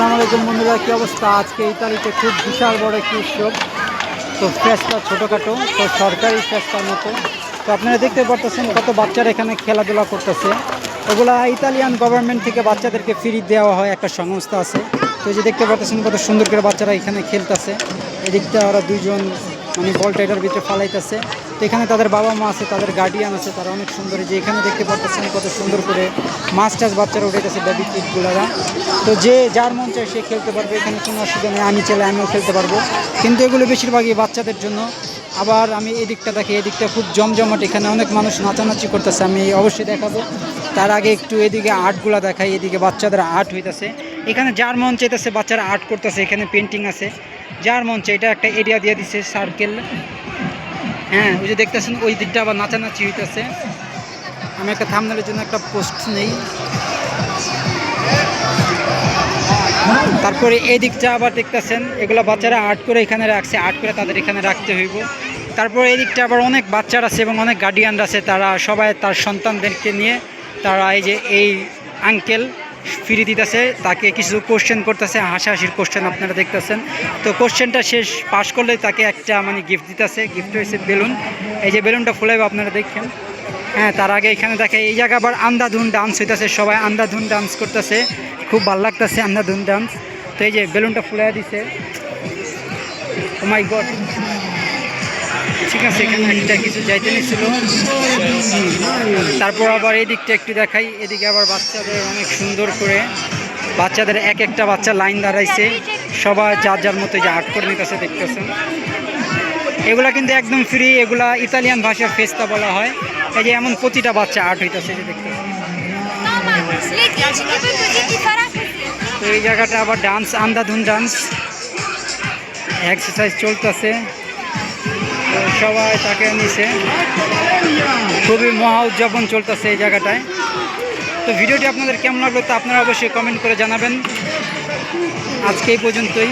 আসসালামু আলাইকুম বন্ধুরা, কী অবস্থা? আজকে ইতালিতে খুব বিশাল বড় একটি উৎসব। তো ফেস্টটা ছোটোখাটো, তো সরকারি ফেস্টার মতো। তো আপনারা দেখতে পারতেছেন কত বাচ্চারা এখানে খেলাধুলা করতেছে। ওগুলা ইতালিয়ান গভর্নমেন্ট থেকে বাচ্চাদেরকে ফ্রি দেওয়া হয়, একটা সংস্থা আছে। তো যে দেখতে পারতেছেন কত সুন্দর করে বাচ্চারা এখানে খেলতেছে। এদিকটা ওরা দুইজন মানে বল টাইটার ভিতরে ফালাইতেছে। তো এখানে তাদের বাবা মা আছে, তাদের গার্ডিয়ান আছে, তারা অনেক সুন্দর যে এখানে দেখতে পাচ্ছেন কত সুন্দর করে মাছ টাছ বাচ্চারা উঠেছে বেবি কিটগুলারা তো যে যার মন চায় সে খেলতে পারবে, এখানে কোনো অসুবিধা নেই, আমি চাইলে আমিও খেলতে পারব। কিন্তু এগুলো বেশিরভাগই বাচ্চাদের জন্য। আবার আমি এদিকটা দেখি, এদিকটা খুব জমজমাট, এখানে অনেক মানুষ নাচানাচি করতেছে, আমি অবশ্যই দেখাবো। তার আগে একটু এদিকে আর্টগুলা দেখাই, এদিকে বাচ্চাদের আর্ট হইতেছে। এখানে যার মন চাইতেছে বাচ্চারা আর্ট করতেছে, এখানে পেন্টিং আছে। যার মন চাই এটা একটা এরিয়া দিয়ে দিছে সার্কেল হ্যাঁ। ওই যে দেখতেছেন, ওই দিকটা আবার নাচানাচি হইতেছে। আমি একটা থামনালের জন্য একটা পোস্ট নেই। তারপরে এই দিকটা আবার দেখতেছেন, এগুলো বাচ্চারা আর্ট করে এখানে রাখছে, আর্ট করে তাদের এখানে রাখতে হইব। তারপরে এই দিকটা আবার অনেক বাচ্চারা আছে এবং অনেক গার্ডিয়ানরা আছে, তারা সবাই তার সন্তানদেরকে নিয়ে তারা এই যে এই আঙ্কেল ফিরে দিতেছে, তাকে কিছু কোশ্চেন করতেছে, হাসাহাসির কোশ্চেন আপনারা দেখতেছেন। তো কোশ্চেনটা শেষ পাস করলে তাকে একটা মানে গিফট দিতেছে গিফট হয়েছে বেলুন। এই যে বেলুনটা ফুলাইব আপনারা দেখেন। হ্যাঁ তার আগে এখানে দেখে, এই জায়গা আবার আন্ধাধুন ডান্স হইতেছে, সবাই আন্ধাধুন ডান্স করতেছে। খুব ভালো লাগতেছে আন্ধাধুন ডান্স তো এই যে বেলুনটা ফুলাই দিছে। মাই গড ঠিক আছে, এখানে একটা কিছু যাইতে নিছিল তারপর আবার এই দিকটা একটু দেখাই। এদিকে আবার বাচ্চাদের অনেক সুন্দর করে বাচ্চাদের এক একটা বাচ্চা লাইন দাঁড়াইছে। সবাই যার যার মতো যে আর্ট করে নিতেছে, দেখতেছেন। এগুলা কিন্তু একদম ফ্রি এগুলা ইতালিয়ান ভাষার ফেস্তা বলা হয়। এই যে এমন প্রতিটা বাচ্চা আর্ট হইতেছে যে così. তো এই জায়গাটা আবার ডান্স আন্ধাধুন ডান্স এক্সারসাইজ চলতেছে। সবাই তাকে নিছে। খুবই মহা উদযাপন চলতেছে এই জায়গাটায়। তো ভিডিওটি আপনাদের কেমন লাগল তা আপনারা অবশ্যই কমেন্ট করে জানাবেন। আজকে এই পর্যন্তই।